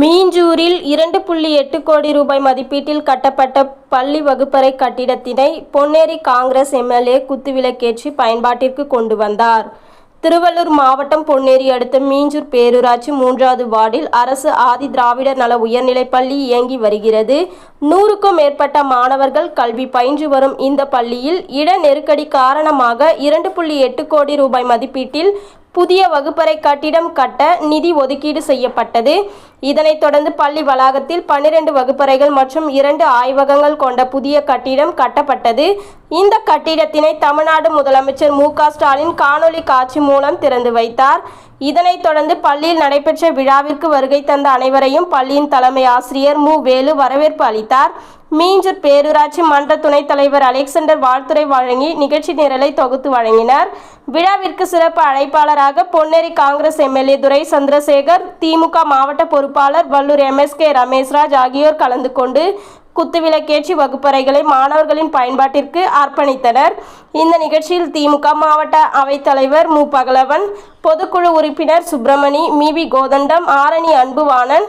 மீஞ்சூரில் இரண்டு புள்ளி எட்டு கோடி ரூபாய் மதிப்பீட்டில் கட்டப்பட்ட பள்ளி வகுப்பறை கட்டிடத்தினை பொன்னேரி காங்கிரஸ் எம்எல்ஏ குத்துவிளக்கேற்றி பயன்பாட்டிற்கு கொண்டு வந்தார். திருவள்ளூர் மாவட்டம் பொன்னேரி அடுத்த மீஞ்சூர் பேரூராட்சி மூன்றாவது வார்டில் அரசு ஆதி திராவிடர் நல உயர்நிலைப் பள்ளி இயங்கி வருகிறது. நூறுக்கும் மேற்பட்ட மாணவர்கள் கல்வி பயின்று வரும் இந்த பள்ளியில் இட நெருக்கடி காரணமாக இரண்டு புள்ளி எட்டு கோடி ரூபாய் மதிப்பீட்டில் புதிய வகுப்பறை கட்டிடம் கட்ட நிதி ஒதுக்கீடு செய்யப்பட்டது. இதனைத் தொடர்ந்து பள்ளி வளாகத்தில் பன்னிரண்டு வகுப்பறைகள் மற்றும் இரண்டு ஆய்வகங்கள் கொண்ட புதிய கட்டிடம் கட்டப்பட்டது. இந்த கட்டிடத்தினை தமிழ்நாடு முதலமைச்சர் மு க ஸ்டாலின் காணொலி காட்சி மூலம் திறந்து வைத்தார். இதனைத் தொடர்ந்து பள்ளியில் நடைபெற்ற விழாவிற்கு வருகை தந்த அனைவரையும் பள்ளியின் தலைமை ஆசிரியர் மு வேலு வரவேற்பு அளித்தார். மீஞ்சூர் பேரூராட்சி மன்ற துணைத் தலைவர் அலெக்சாண்டர் வாழ்த்துரை வழங்கி நிகழ்ச்சி நிரலை தொகுத்து வழங்கினார். விழாவிற்கு சிறப்பு அழைப்பாளராக பொன்னேரி காங்கிரஸ் எம்எல்ஏ துரை சந்திரசேகர் திமுக மாவட்ட பொறுப்பாளர் வல்லூர் எம்எஸ்கே ரமேஷ்ராஜ் ஆகியோர் கலந்து கொண்டு குத்துவிளக்கேற்றி வகுப்பறைகளை மாணவர்களின் பயன்பாட்டிற்கு அர்ப்பணித்தனர். இந்த நிகழ்ச்சியில் திமுக மாவட்ட அவைத்தலைவர் மு. பகலவன் பொதுக்குழு உறுப்பினர் சுப்பிரமணி மிவி கோதண்டம் ஆரணி அன்புவாணன்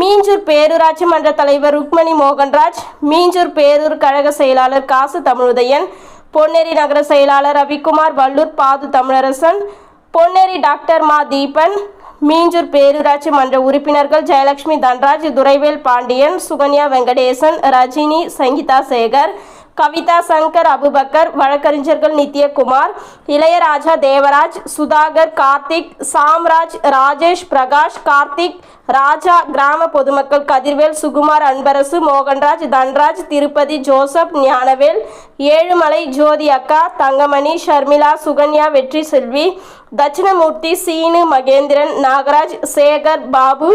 மீஞ்சூர் பேரூராட்சி மன்ற தலைவர் ருக்மணி மோகன்ராஜ் மீஞ்சூர் பேரூர் கழக செயலாளர் காசு தமிழுதயன் பொன்னேரி நகர செயலாளர் ரவிக்குமார் வல்லூர் பாது தமிழரசன் பொன்னேரி டாக்டர் மா தீபன் மீஞ்சூர் பேரூராட்சி மன்ற உறுப்பினர்கள் ஜெயலட்சுமி தன்ராஜ் துரைவேல் பாண்டியன் சுகன்யா வெங்கடேசன் ரஜினி சங்கீதா சேகர் கவிதா சங்கர் அபுபக்கர் வழக்கறிஞர்கள் நித்யகுமார் இளையராஜா தேவராஜ் சுதாகர் கார்த்திக் சாம்ராஜ் ராஜேஷ் பிரகாஷ் கார்த்திக் ராஜா கிராம பொதுமக்கள் கதிர்வேல் சுகுமார் அன்பரசு மோகன்ராஜ் தன்ராஜ் திருப்பதி ஜோசப் ஞானவேல் ஏழுமலை ஜோதி அக்கா Thangamani Sharmila Sukanya Vetri Selvi Dakshinamurthy Seenu Mahendran Nagaraj Sekar Babu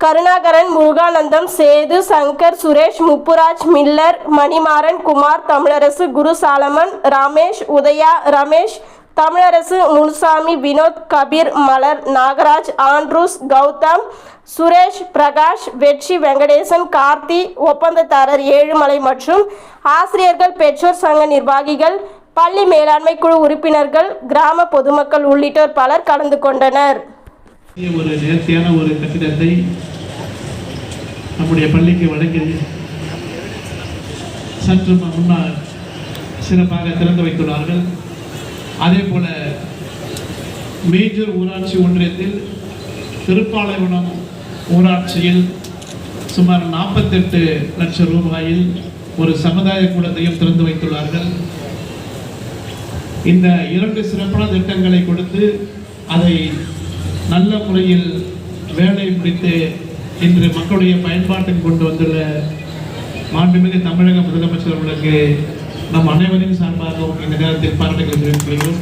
Karunakaran Muruganandam Sethu Shankar Suresh Muppuraj Miller Manimaran Kumar Tamilarasu Guru Solomon Ramesh Udaya Ramesh Tamilarasu Munusamy Vinod Kabir Malar Nagaraj Andrews Gautham Suresh Prakash Vetri Venkatesan Karthi ஒப்பந்ததாரர் ஏழுமலை மற்றும் ஆசிரியர்கள் பெற்றோர் சங்க நிர்வாகிகள் பள்ளி மேலாண்மை குழு உறுப்பினர்கள் கிராம பொதுமக்கள் உள்ளிட்டோர் பலர் கலந்து கொண்டனர். ஒரு நேர்த்தியான ஒரு கட்டிடத்தை நம்முடைய பள்ளிக்கு வழங்கி சற்று முன்னால் சிறப்பாக திறந்து வைத்துள்ளார்கள். அதே போல மேஜர் ஊராட்சி ஒன்றியத்தில் திருப்பாலைவனம் ஊராட்சியில் சுமார் நாற்பத்தெட்டு லட்சம் ரூபாயில் ஒரு சமுதாய கூடத்தையும் திறந்து வைத்துள்ளார்கள். இந்த இரண்டு சிறப்பான திட்டங்களை கொடுத்து அதை நல்ல முறையில் வேலை முடித்து இன்று மக்களுடைய பயன்பாட்டுக்கு கொண்டு வந்துள்ள மாண்புமிகு தமிழக முதலமைச்சர் அவர்களுக்கு நம் அனைவரின் சார்பாகவும் இந்த நேரத்தில் பாராட்டுகளை தெரிவித்துக் கொள்கிறோம்.